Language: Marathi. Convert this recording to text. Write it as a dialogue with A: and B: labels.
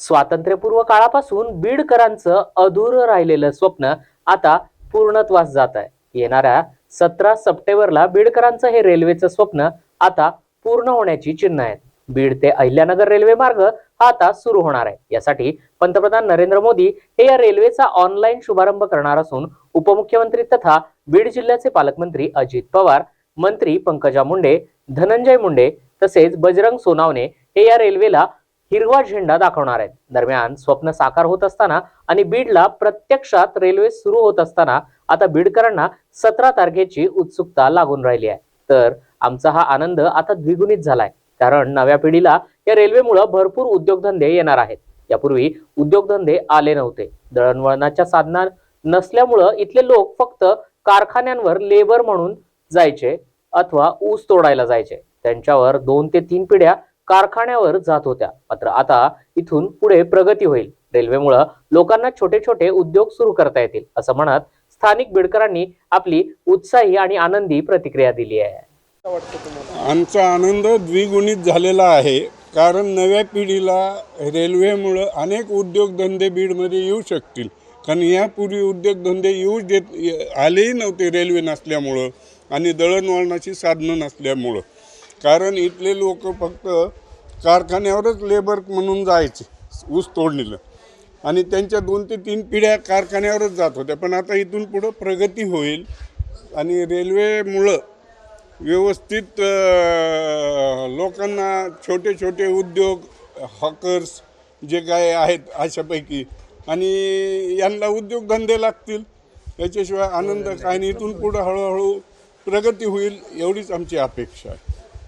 A: स्वातंत्र्यपूर्व काळापासून बीडकरांचं अधूर राहिलेलं स्वप्न आता पूर्णत्वास जात आहे येणाऱ्या सतरा सप्टेंबरला बीडकरांचं हे रेल्वेचं स्वप्न आता पूर्ण होण्याची चिन्ह आहेत. बीड ते अहिल्यानगर रेल्वे मार्ग हा आता सुरू होणार आहे. यासाठी पंतप्रधान नरेंद्र मोदी हे या रेल्वेचा ऑनलाईन शुभारंभ करणार असून उपमुख्यमंत्री तथा बीड जिल्ह्याचे पालकमंत्री अजित पवार मंत्री पंकजा मुंडे धनंजय मुंडे तसेच बजरंग सोनावणे हे या रेल्वेला हिरवा झेंडा दाखवणार आहेत. दरम्यान स्वप्न साकार होत असताना आणि बीडला प्रत्यक्षात रेल्वे सुरू होत असताना आता बीडकरांना सतरा तारखेची उत्सुकता लागून राहिली आहे. तर आमचा हा आनंद आता द्विगुणित झालाय. कारण नव्या पिढीला या रेल्वेमुळे भरपूर उद्योगधंदे येणार आहेत. यापूर्वी उद्योगधंदे आले नव्हते. दळणवळणाच्या साधना नसल्यामुळं इथले लोक फक्त कारखान्यांवर लेबर म्हणून जायचे अथवा ऊस तोडायला जायचे. त्यांच्यावर दोन ते तीन पिढ्या कारखान्यावर जात होत्या. मात्र आता इथून पुढे प्रगती होईल. रेल्वेमुळं लोकांना छोटे छोटे उद्योग सुरू करता येतील असं म्हणत स्थानिक बीडकरांनी आपली उत्साही आणि आनंदी प्रतिक्रिया दिली आहे.
B: आमचा आनंद द्विगुणित झालेला आहे. कारण नव्या पिढीला रेल्वेमुळं अनेक उद्योगधंदे बीडमध्ये येऊ शकतील. कारण यापूर्वी उद्योगधंदे येऊ देत आलेही नव्हते रेल्वे नसल्यामुळं आणि दळणवळणाची साधनं नसल्यामुळं. कारण इथले लोक फक्त कारखान्यावरच लेबर म्हणून जायचे ऊस तोडणीला. आणि त्यांच्या दोन ते तीन पिढ्या कारखान्यावरच जात होत्या. पण आता इथून पुढं प्रगती होईल आणि रेल्वेमुळं व्यवस्थित लोकांना छोटे छोटे उद्योग हॉकर्स जे काय आहेत अशापैकी आणि यांना उद्योगधंदे लागतील. याच्याशिवाय आनंद काय आणि इथून पुढं हळूहळू प्रगती होईल एवढीच आमची अपेक्षा आहे.